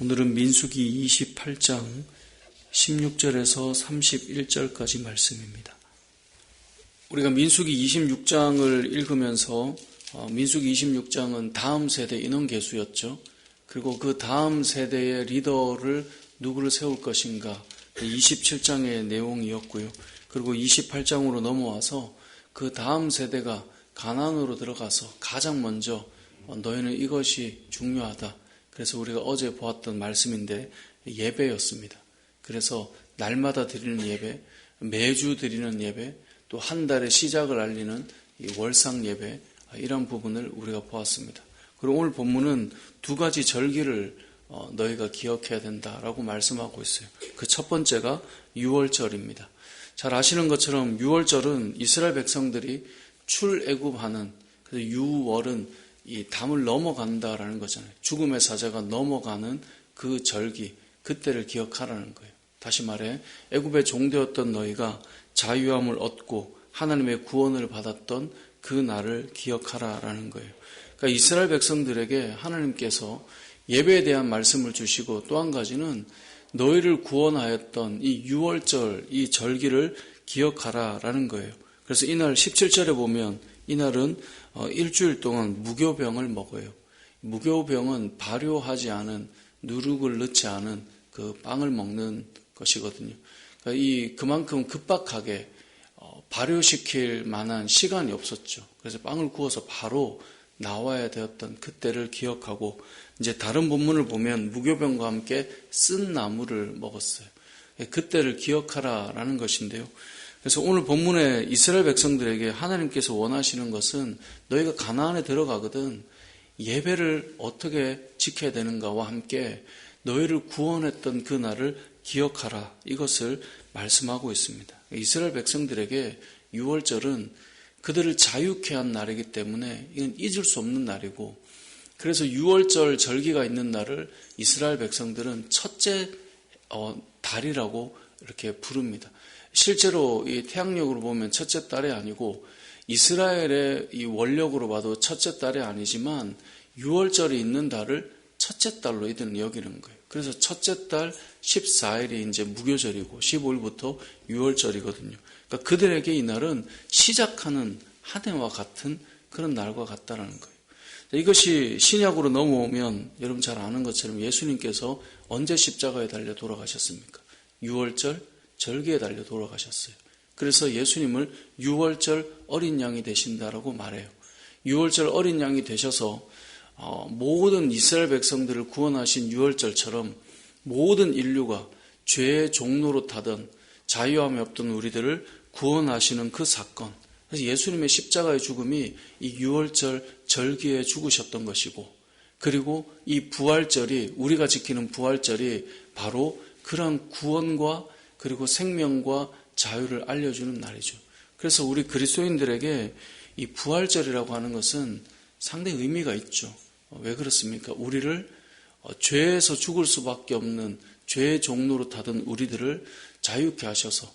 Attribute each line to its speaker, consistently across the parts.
Speaker 1: 오늘은 민수기 28장 16절에서 31절까지 말씀입니다. 우리가 민수기 26장을 읽으면서 어, 민수기 26장은 다음 세대 인원계수였죠. 그리고 그 다음 세대의 리더를 누구를 세울 것인가 27장의 내용이었고요. 그리고 28장으로 넘어와서 그 다음 세대가 가난으로 들어가서 가장 먼저 어, 너희는 이것이 중요하다. 그래서 우리가 어제 보았던 말씀인데 예배였습니다. 그래서 날마다 드리는 예배, 매주 드리는 예배, 또 한 달의 시작을 알리는 월상 예배 이런 부분을 우리가 보았습니다. 그리고 오늘 본문은 두 가지 절기를 어, 너희가 기억해야 된다라고 말씀하고 있어요. 그 첫 번째가 6월절입니다. 잘 아시는 것처럼 6월절은 이스라엘 백성들이 출애굽하는 그래서 6월은 이 담을 넘어간다라는 거잖아요. 죽음의 사자가 넘어가는 그 절기, 그때를 기억하라는 거예요. 다시 말해 애굽의 종되었던 너희가 자유함을 얻고 하나님의 구원을 받았던 그 날을 기억하라라는 거예요. 그러니까 이스라엘 백성들에게 하나님께서 예배에 대한 말씀을 주시고 또 한 가지는 너희를 구원하였던 이 6월절 이 절기를 기억하라라는 거예요. 그래서 이날 17절에 보면 이날은 어, 일주일 동안 무교병을 먹어요. 무교병은 발효하지 않은 누룩을 넣지 않은 그 빵을 먹는 것이거든요. 그러니까 이 그만큼 급박하게 어, 발효시킬 만한 시간이 없었죠. 그래서 빵을 구워서 바로 나와야 되었던 그때를 기억하고 이제 다른 본문을 보면 무교병과 함께 쓴 나무를 먹었어요. 그때를 기억하라라는 것인데요. 그래서 오늘 본문에 이스라엘 백성들에게 하나님께서 원하시는 것은 너희가 가나안에 들어가거든 예배를 어떻게 지켜야 되는가와 함께 너희를 구원했던 그 날을 기억하라 이것을 말씀하고 있습니다. 이스라엘 백성들에게 6월절은 그들을 자유케 한 날이기 때문에 이건 잊을 수 없는 날이고 그래서 6월절 절기가 있는 날을 이스라엘 백성들은 첫째 어, 달이라고 이렇게 부릅니다. 실제로 이 태양력으로 보면 첫째 달이 아니고 이스라엘의 이 원력으로 봐도 첫째 달이 아니지만 6월절이 있는 달을 첫째 달로 이들은 여기는 거예요. 그래서 첫째 달 14일이 이제 무교절이고 15일부터 6월절이거든요. 그러니까 그들에게 이 날은 시작하는 한 해와 같은 그런 날과 같다라는 거예요. 이것이 신약으로 넘어오면 여러분 잘 아는 것처럼 예수님께서 언제 십자가에 달려 돌아가셨습니까? 6월절 절기에 달려 돌아가셨어요. 그래서 예수님을 6월절 어린 양이 되신다라고 말해요. 6월절 어린 양이 되셔서 어, 모든 이스라엘 백성들을 구원하신 6월절처럼 모든 인류가 죄의 종로로 타던 자유함이 없던 우리들을 구원하시는 그 사건. 그래서 예수님의 십자가의 죽음이 이 6월절 절기에 죽으셨던 것이고, 그리고 이 부활절이, 우리가 지키는 부활절이 바로 그러한 구원과 그리고 생명과 자유를 알려주는 날이죠. 그래서 우리 그리스도인들에게 이 부활절이라고 하는 것은 상당히 의미가 있죠. 어, 왜 그렇습니까? 우리를 어, 죄에서 죽을 수밖에 없는 죄의 종로로 타던 우리들을 자유케 하셔서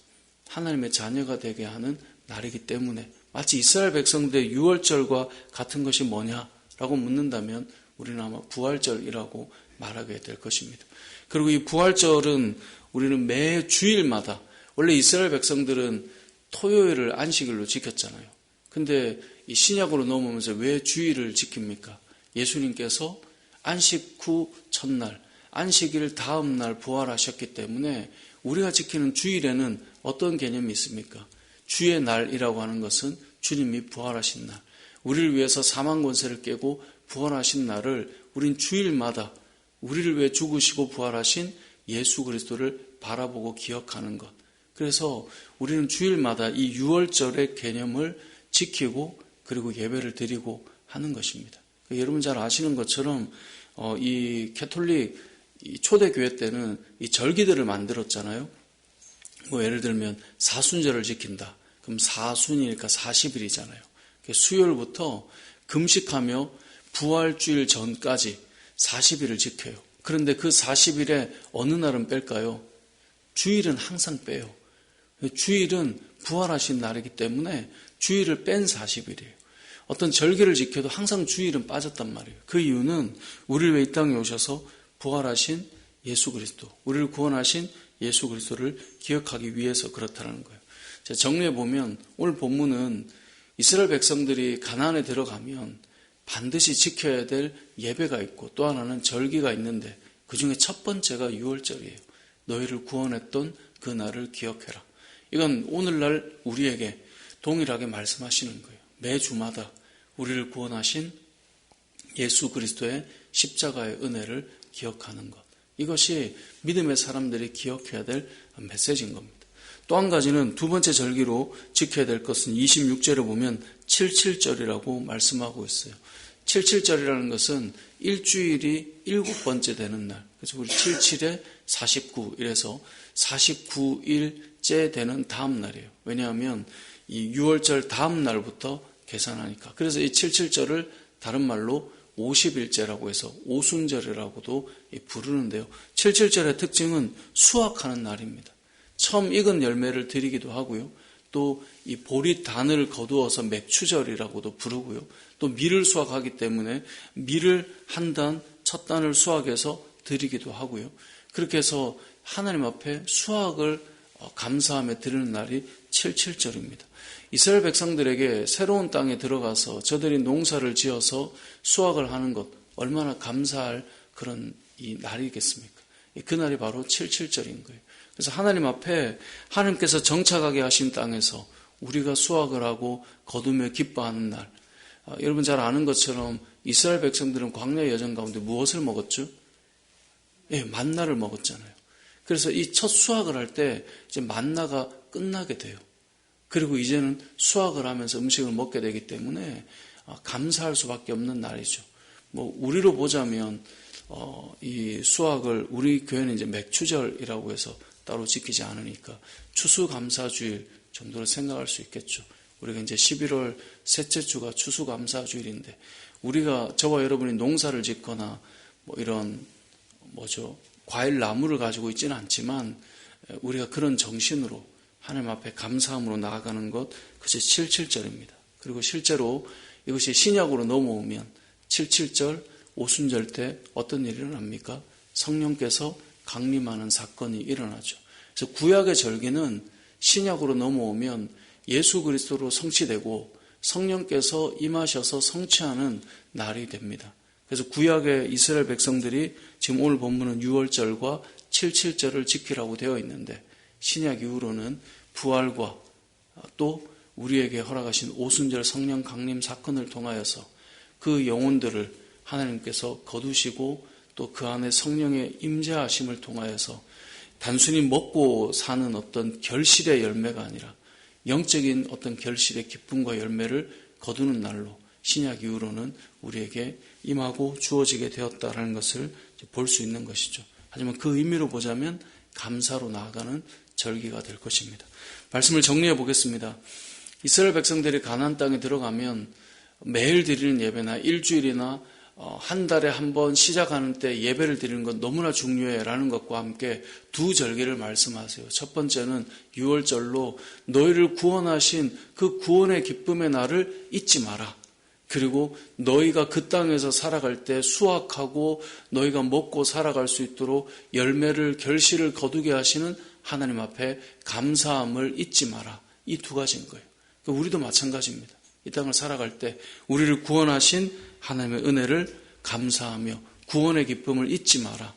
Speaker 1: 하나님의 자녀가 되게 하는 날이기 때문에 마치 이스라엘 백성들의 유월절과 같은 것이 뭐냐라고 묻는다면 우리는 아마 부활절이라고 말하게 될 것입니다. 그리고 이 부활절은 우리는 매 주일마다 원래 이스라엘 백성들은 토요일을 안식일로 지켰잖아요. 근데 이 신약으로 넘어오면서 왜 주일을 지킵니까? 예수님께서 안식 후 첫날, 안식일 다음 날 부활하셨기 때문에 우리가 지키는 주일에는 어떤 개념이 있습니까? 주의 날이라고 하는 것은 주님이 부활하신 날. 우리를 위해서 사망 권세를 깨고 부활하신 날을 우린 주일마다 우리를 위해 죽으시고 부활하신 예수 그리스도를 바라보고 기억하는 것. 그래서 우리는 주일마다 이 6월절의 개념을 지키고 그리고 예배를 드리고 하는 것입니다. 여러분 잘 아시는 것처럼 어, 이 캐톨릭 초대교회 때는 이 절기들을 만들었잖아요. 뭐 예를 들면 사순절을 지킨다. 그럼 사순이니까 40일이잖아요. 수요일부터 금식하며 부활주일 전까지 40일을 지켜요. 그런데 그 40일에 어느 날은 뺄까요? 주일은 항상 빼요. 주일은 부활하신 날이기 때문에 주일을 뺀 40일이에요. 어떤 절기를 지켜도 항상 주일은 빠졌단 말이에요. 그 이유는 우리를 왜 이 땅에 오셔서 부활하신 예수 그리스도, 우리를 구원하신 예수 그리스도를 기억하기 위해서 그렇다는 거예요. 정리해 보면 오늘 본문은 이스라엘 백성들이 가나안에 들어가면 반드시 지켜야 될 예배가 있고 또 하나는 절기가 있는데 그 중에 첫 번째가 유월절이에요. 너희를 구원했던 그 날을 기억해라. 이건 오늘날 우리에게 동일하게 말씀하시는 거예요. 매주마다 우리를 구원하신 예수 그리스도의 십자가의 은혜를 기억하는 것. 이것이 믿음의 사람들이 기억해야 될 메시지인 겁니다. 또 한 가지는 두 번째 절기로 지켜야 될 것은 26절에 보면 77절이라고 말씀하고 있어요. 77절이라는 것은 일주일이 일곱 번째 되는 날. 그래서 우리 77에 49 이래서 49일째 되는 다음 날이에요. 왜냐하면 이 6월절 다음 날부터 계산하니까. 그래서 이 77절을 다른 말로 50일째라고 해서 오순절이라고도 부르는데요. 77절의 특징은 수확하는 날입니다. 처음 익은 열매를 드리기도 하고요. 또 이 보리 단을 거두어서 맥추절이라고도 부르고요. 또 밀을 수확하기 때문에 밀을 한 단, 첫 단을 수확해서 드리기도 하고요. 그렇게 해서 하나님 앞에 수확을 어, 감사함에 드리는 날이 77절입니다. 이스라엘 백성들에게 새로운 땅에 들어가서 저들이 농사를 지어서 수확을 하는 것 얼마나 감사할 그런 이 날이겠습니까? 그 날이 바로 77절인 거예요. 그래서 하나님 앞에 하나님께서 정착하게 하신 땅에서 우리가 수확을 하고 거두며 기뻐하는 날. 아, 여러분 잘 아는 것처럼 이스라엘 백성들은 광야 여정 가운데 무엇을 먹었죠? 예, 만나를 먹었잖아요. 그래서 이 첫 수확을 할 때 이제 만나가 끝나게 돼요. 그리고 이제는 수확을 하면서 음식을 먹게 되기 때문에 아, 감사할 수밖에 없는 날이죠. 뭐 우리로 보자면 어, 이 수확을 우리 교회는 이제 맥추절이라고 해서 따로 지키지 않으니까 추수감사주일 정도로 생각할 수 있겠죠. 우리가 이제 11월 셋째 주가 추수감사주일인데 우리가 저와 여러분이 농사를 짓거나 뭐 이런 뭐죠 과일 나무를 가지고 있지는 않지만 우리가 그런 정신으로 하나님 앞에 감사함으로 나아가는 것 그것이 77절입니다. 그리고 실제로 이것이 신약으로 넘어오면 77절 오순절 때 어떤 일이 일어납니까? 성령께서 강림하는 사건이 일어나죠. 그래서 구약의 절기는 신약으로 넘어오면 예수 그리스도로 성취되고 성령께서 임하셔서 성취하는 날이 됩니다. 그래서 구약의 이스라엘 백성들이 지금 오늘 본문은 6월절과 77절을 지키라고 되어 있는데 신약 이후로는 부활과 또 우리에게 허락하신 오순절 성령 강림 사건을 통하여서 그 영혼들을 하나님께서 거두시고 또 그 안에 성령의 임재하심을 통하여서 단순히 먹고 사는 어떤 결실의 열매가 아니라 영적인 어떤 결실의 기쁨과 열매를 거두는 날로 신약 이후로는 우리에게 임하고 주어지게 되었다라는 것을 볼 수 있는 것이죠. 하지만 그 의미로 보자면 감사로 나아가는 절기가 될 것입니다. 말씀을 정리해 보겠습니다. 이스라엘 백성들이 가나안 땅에 들어가면 매일 드리는 예배나 일주일이나 어, 한 달에 한 번 시작하는 때 예배를 드리는 건 너무나 중요해라는 것과 함께 두 절기를 말씀하세요. 첫 번째는 6월절로 너희를 구원하신 그 구원의 기쁨의 날을 잊지 마라. 그리고 너희가 그 땅에서 살아갈 때 수확하고 너희가 먹고 살아갈 수 있도록 열매를 결실을 거두게 하시는 하나님 앞에 감사함을 잊지 마라. 이 두 가지인 거예요. 그러니까 우리도 마찬가지입니다. 이 땅을 살아갈 때 우리를 구원하신 하나님의 은혜를 감사하며 구원의 기쁨을 잊지 마라.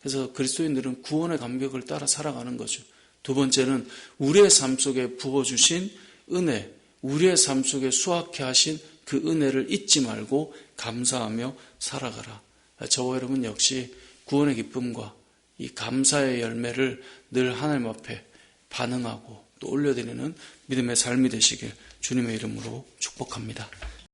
Speaker 1: 그래서 그리스도인들은 구원의 감격을 따라 살아가는 거죠. 두 번째는 우리의 삶 속에 부어주신 은혜, 우리의 삶 속에 수확해 하신 그 은혜를 잊지 말고 감사하며 살아가라. 저와 여러분 역시 구원의 기쁨과 이 감사의 열매를 늘 하나님 앞에 반응하고 또 올려드리는 믿음의 삶이 되시길 주님의 이름으로 축복합니다.